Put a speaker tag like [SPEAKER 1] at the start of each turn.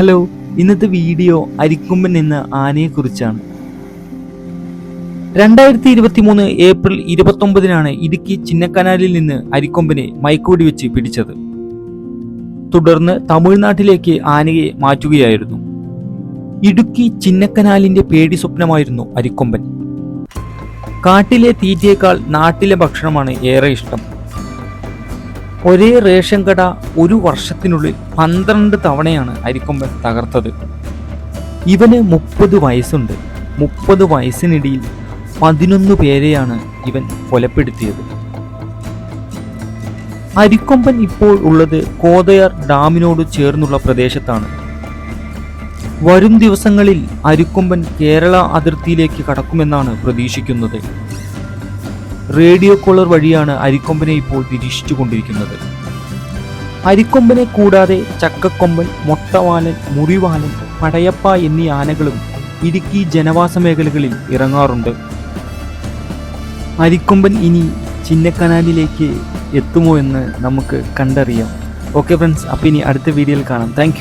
[SPEAKER 1] Hello ഇന്നത്തെ video Arikomban എന്ന ആനയെക്കുറിച്ചാണ് രണ്ടായിരത്തി ഇരുപത്തി മൂന്ന് ഏപ്രിൽ ഇരുപത്തൊമ്പതിനാണ് ഇടുക്കി ചിന്നക്കനാലിൽ നിന്ന് അരിക്കൊമ്പനെ മൈക്കോടി വെച്ച് പിടിച്ചത്. തുടർന്ന് തമിഴ്നാട്ടിലേക്ക് ആനയെ മാറ്റുകയായിരുന്നു. ഇടുക്കി ചിന്നക്കനാലിന്റെ പേടി സ്വപ്നമായിരുന്നു അരിക്കൊമ്പൻ. കാട്ടിലെ തീറ്റയേക്കാൾ നാട്ടിലെ ഭക്ഷണമാണ് ഏറെ ഇഷ്ടം. ഒരേ റേഷൻ കട ഒരു വർഷത്തിനുള്ളിൽ പന്ത്രണ്ട് തവണയാണ് അരിക്കൊമ്പൻ തകർത്തത്. ഇവന് മുപ്പത് വയസ്സുണ്ട്. മുപ്പത് വയസ്സിനിടയിൽ പതിനൊന്ന് പേരെയാണ് ഇവൻ കൊലപ്പെടുത്തിയത്. അരിക്കൊമ്പൻ ഇപ്പോൾ ഉള്ളത് കോതയാർ ഡാമിനോട് ചേർന്നുള്ള പ്രദേശത്താണ്. വരും ദിവസങ്ങളിൽ അരിക്കൊമ്പൻ കേരള അതിർത്തിയിലേക്ക് കടക്കുമെന്നാണ് പ്രതീക്ഷിക്കുന്നത്. റേഡിയോ കോളർ വഴിയാണ് അരിക്കൊമ്പനെ ഇപ്പോൾ നിരീക്ഷിച്ചു കൊണ്ടിരിക്കുന്നത് അരിക്കൊമ്പനെ കൂടാതെ ചക്കക്കൊമ്പൻ മൊട്ടവാലൻ മുറിവാലൻ പടയപ്പ എന്നീ ആനകളും ഇടുക്കി ജനവാസ മേഖലകളിൽ ഇറങ്ങാറുണ്ട്. അരിക്കൊമ്പൻ ഇനി ചിന്നക്കനാലിലേക്ക് എത്തുമോ എന്ന് നമുക്ക് കണ്ടറിയാം. ഓക്കെ ഫ്രണ്ട്സ് അപ്പം ഇനി അടുത്ത വീഡിയോയിൽ കാണാം. താങ്ക്